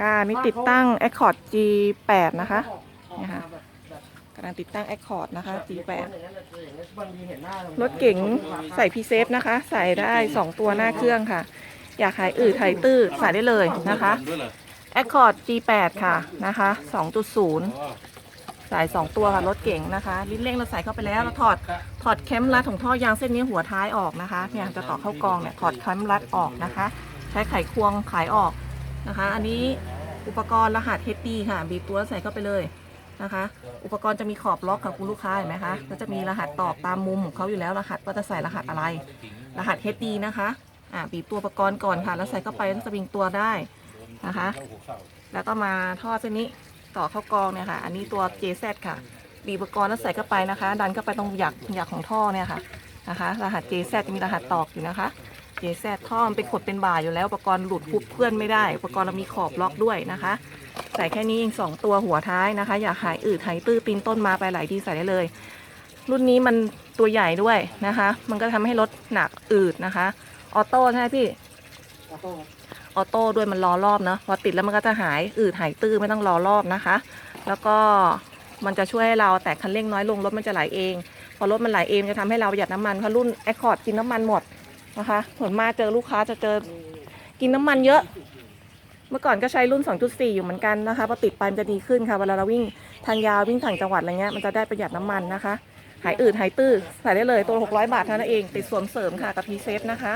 ค่ะนี่ติดตั้ง Accord G8 นะคะเนี่ยค่ะกำลังติดตั้ง Accord นะคะ G8 รถเก๋งใส่พีเซฟนะคะ ใส่ได้ 2 ตัวหน้าเครื่องค่ะ อยากขายอืดขายตื้อใส่ได้เลยนะคะ Accord G8 ค่ะนะคะ 2.0 สาย 2 ตัวค่ะ รถเก๋งนะคะ ลิ้นเร่งเราใส่เข้าไปแล้วเราถอดถอดแคมรัดของท่อยางเส้นนี้หัวท้ายออกนะคะเนี่ยจะต่อเข้ากองเนี่ยถอดแคมรัดออกนะคะ ใช้ไขควงขายออก นะคะ อันนี้อุปกรณ์รหัส HD ค่ะ บีบตัวแล้วใส่เข้าไปเลยนะคะ อุปกรณ์จะมีขอบล็อกกับคุณลูกค้าเห็นไหมคะก็จะมีรหัสตอบตามมุมของเขาอยู่แล้วรหัสว่าจะใส่รหัสอะไร รหัส HD นะคะอ่าบีบตัวอุปกรณ์ก่อนค่ะ แล้วใส่เข้าไปแล้วสวิงตัวได้นะคะ แล้วก็มาท่อเส้นนี้ต่อเข้ากองเนี่ยค่ะ อันนี้ตัว JZ ค่ะ บีบอุปกรณ์แล้วใส่เข้าไปนะคะ ดันเข้าไปตรงหยักหยักของท่อเนี่ยค่ะนะคะ รหัส JZ จะมีรหัสตอกอยู่นะคะ JZ ท่อมันเป็นขดเป็นบ่าอยู่แล้วอุปกรณ์หลุดพุบเพื่อนไม่ได้อุปกรณ์เรามีขอบล็อกด้วยนะคะ ใส่แค่นี้เองสองตัวหัวท้ายนะคะ อยากหายอืดหายตื้อตีนต้นมาไปหลายที่ใส่ได้เลย รุ่นนี้มันตัวใหญ่ด้วยนะคะ มันก็ทำให้รถหนักอืดนะคะ ออโต้ใช่ไหมพี่ออโต้ด้วยมันรอรอบเนาะพอติดแล้วมันก็จะหายอืดหายตื้อไม่ต้องรอรอบนะคะ แล้วก็มันจะช่วยให้เราแตกคันเร่งน้อยลงรถมันจะไหลเอง พอรถมันไหลเองจะทำให้เราประหยัดน้ำมันเพราะรุ่นแอคคอร์ดกินน้ำมันหมด นะคะส่วนมากเจอลูกค้าจะเจอกินน้ำมันเยอะ เมื่อก่อนก็ใช้รุ่น 2.4 อยู่เหมือนกันนะคะพอติดไปมันจะดีขึ้นค่ะเวลาเราวิ่งทางยาววิ่งต่างจังหวัดอะไรเงี้ยมันจะได้ประหยัดน้ำมันนะคะ หายอืดหายตื้อใส่ได้เลยตัว 600 บาทเท่านั้นเอง ติดสวมเสริมค่ะกับพีเซฟนะคะ